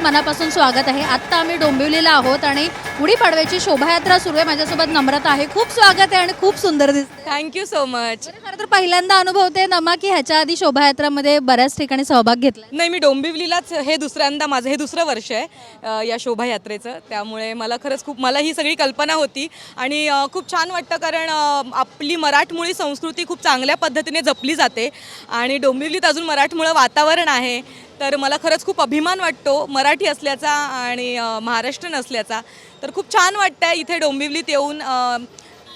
मनापासून स्वागत आहे. आत्ता आम्ही डोंबिवलीला आहोत आणि गुढीपाडव्याची शोभायात्रा सुरू आहे. माझ्यासोबत नम्रता आहे. खूप स्वागत आहे आणि खूप सुंदर दिसते. थँक्यू सो मच खरं तर पहिल्यांदा अनुभवते नमा की ह्याच्या आधी शोभायात्रामध्ये बऱ्याच ठिकाणी सहभाग घेतला. नाही मी डोंबिवलीलाच हे दुसऱ्यांदा माझं हे दुसरं वर्ष आहे अ, या शोभायात्रेचं. त्यामुळे मला खरंच खूप मला ही सगळी कल्पना होती. आणि अ, खूप छान वाटतं कारण अ, आपली मराठमोळी संस्कृती खूप चांगल्या पद्धतीने जपली जाते. आणि डोंबिवलीत अजून मराठमोळं वातावरण आहे. तर मला खरंच खूप अभिमान वाटतो मराठी असल्याचा आणि महाराष्ट्रन असल्याचा तर खूप छान वाटतं आहे इथे डोंबिवलीत येऊन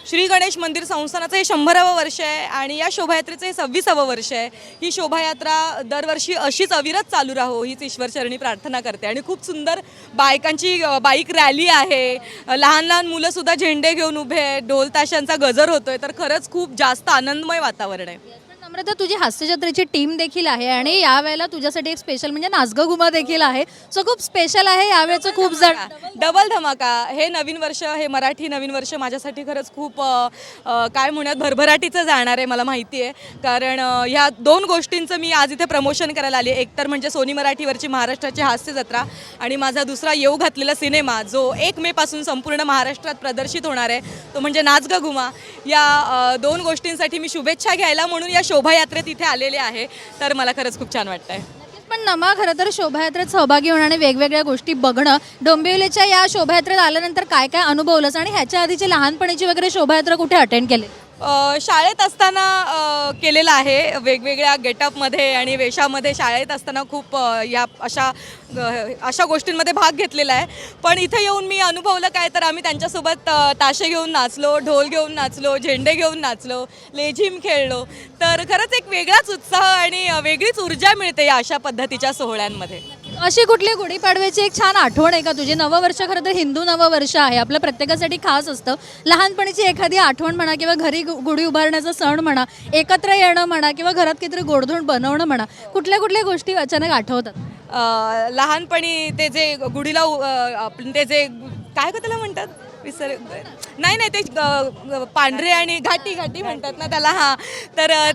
श्री गणेश मंदिर संस्थानाचं हे शंभरावं वर्ष आहे आणि या शोभायात्रेचं हे सव्वीसावं वर्ष आहे. ही शोभायात्रा दरवर्षी अशीच अविरत चालू राहो हीच ईश्वरचरणी प्रार्थना करते. आणि खूप सुंदर बायकांची बाईक रॅली आहे. लहान लहान मुलंसुद्धा झेंडे घेऊन उभे आहेत. ढोल ताशांचा गजर होतोय. तर खरंच खूप जास्त आनंदमय वातावरण आहे. नम्रता तुझी हास्यजत्रेची टीम देखील आहे आणि यावेळेला तुझ्यासाठी एक स्पेशल म्हणजे नाचगं घुमा देखील आहे. सो खूप स्पेशल आहे यावेळेचं खूप जण डबल धमाका. हे नवीन वर्ष हे मराठी नवीन वर्ष माझ्यासाठी खरंच खूप अ, अ, काय म्हणूयात भरभराटीचं जाणार आहे मला माहिती आहे. कारण अ, ह्या दोन गोष्टींचं मी आज इथे प्रमोशन करायला आली एक तर म्हणजे सोनी मराठीवरची महाराष्ट्राची हास्य जत्रा आणि माझा दुसरा येऊ घातलेला सिनेमा जो एक मेपासून संपूर्ण महाराष्ट्रात प्रदर्शित होणार आहे तो म्हणजे नाच ग घुमा या अ, दोन गोष्टींसाठी मी शुभेच्छा घ्यायला म्हणून या शोभायात्रेत इथे आलेले आहे. तर मला खरंच खूप छान वाटतं आहे पण नमा खरं तर शोभायात्रेत सहभागी होणं आणि वेगवेगळ्या गोष्टी बघणं डोंबिवलीच्या या शोभायात्रेत आल्यानंतर काय काय अनुभवलंस आणि ह्याच्या आधीची लहानपणीची वगैरे शोभायात्रा कुठे अटेंड केली शाळेत असताना केलेलं आहे. वेगवेगळ्या गेटअपमध्ये आणि वेशामध्ये शाळेत असताना खूप या अशा अशा गोष्टींमध्ये भाग घेतलेला आहे. पण इथे येऊन मी अनुभवलं काय तर आम्ही त्यांच्यासोबत ताशे घेऊन नाचलो ढोल घेऊन नाचलो झेंडे घेऊन नाचलो लेझिम खेळलो. तर खरंच एक वेगळाच उत्साह आणि वेगळीच ऊर्जा मिळते या अशा पद्धतीच्या सोहळ्यांमध्ये. अशी कुठली गुढीपाडव्याची एक छान आठवण आहे का तुझी? नववर्ष खरं तर हिंदू नववर्ष आहे. आपलं प्रत्येकासाठी खास असतं. लहानपणीची एखादी आठवण म्हणा किंवा घरी गु- गुढी उभारण्याचा सण म्हणा एकत्र येणं म्हणा किंवा घरात काहीतरी गोडधोड बनवणं म्हणा कुठल्या कुठल्या गोष्टी अचानक आठवतात? अ, लहानपणी ते जे गुढीला उ- अ, आपण ते जे काय का त्याला म्हणतात? विसर नाही नाही ते अ, पांढरे आणि घाटी घाटी म्हणतात ना त्याला. हां. तर अ,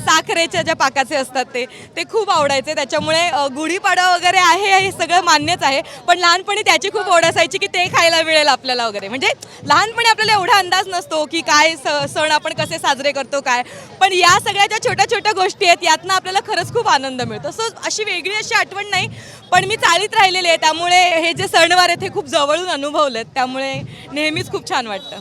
साखरेच्या ज्या पाकाचे असतात ते ते खूप आवडायचे. त्याच्यामुळे अ, गुढीपाडवा वगैरे आहे हे सगळं मान्यच आहे. पण लहानपणी त्याची खूप ओढ असायची की ते खायला मिळेल आपल्याला वगैरे. म्हणजे लहानपणी आपल्याला एवढा अंदाज नसतो की काय सण आपण कसे साजरे करतो काय. पण या सगळ्या ज्या छोट्या छोट्या गोष्टी आहेत यातनं आपल्याला खरंच खूप आनंद मिळतो. सो अशी वेगळी अशी आठवण नाही. पण मी चाळीत राहिलेले आहे. त्यामुळे हे जे सणवार आहेत हे खूप जवळून अनुभवलेत. त्यामुळे नेहमीच खूप छान वाटतं.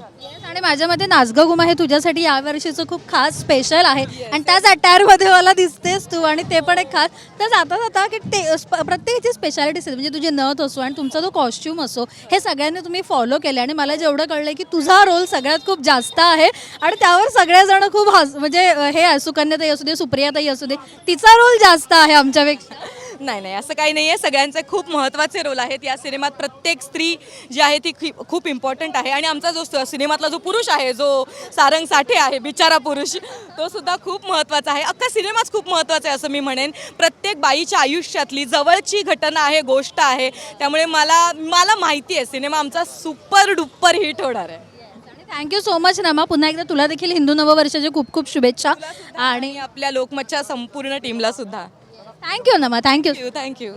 आणि माझ्या मते नाचगं गुमा हे तुझ्यासाठी यावर्षीचं खूप खास स्पेशल आहे. आणि त्याच अटायरमध्ये मला दिसतेस तू आणि ते पण एक खास. तर जाता जाता की ते स्प- प्रत्येकाची स्पेशालिटी असेल म्हणजे तुझे नथ असो आणि तुमचा जो कॉस्ट्यूम असो हे सगळ्यांनी तुम्ही फॉलो केले आणि मला जेवढं कळलं की तुझा रोल सगळ्यात खूप जास्त आहे आणि त्यावर सगळेजण खूप हस म्हणजे हे आहे, सुकन्याताई असू दे सुप्रियाताई असू दे तिचा रोल जास्त आहे आमच्यापेक्षा. नाही नाही असं काही नाही आहे सगळ्यांचे खूप महत्त्वाचे रोल आहेत. या सिनेमात प्रत्येक स्त्री जी आहे ती खूप खूप इम्पॉर्टंट आहे. आणि आमचा जो सिनेमातला जो पुरुष आहे जो सारंग साठे आहे बिचारा पुरुष तो सुद्धा खूप महत्त्वाचा आहे. अख्खा सिनेमाच खूप महत्त्वाचा आहे असं मी म्हणेन. प्रत्येक बाईच्या आयुष्यातली जवळची घटना आहे गोष्ट आहे. त्यामुळे मला मला माहिती आहे सिनेमा आमचा सुपर डुप्पर हिट होणार आहे. थँक्यू सो मच नमा पुन्हा एकदा तुला देखील हिंदू नववर्षाच्या खूप खूप शुभेच्छा. आणि आणि आपल्या लोकमतच्या संपूर्ण टीमला सुद्धा. थँक्यू नमा थँक्यू थँक्यू थँक्यू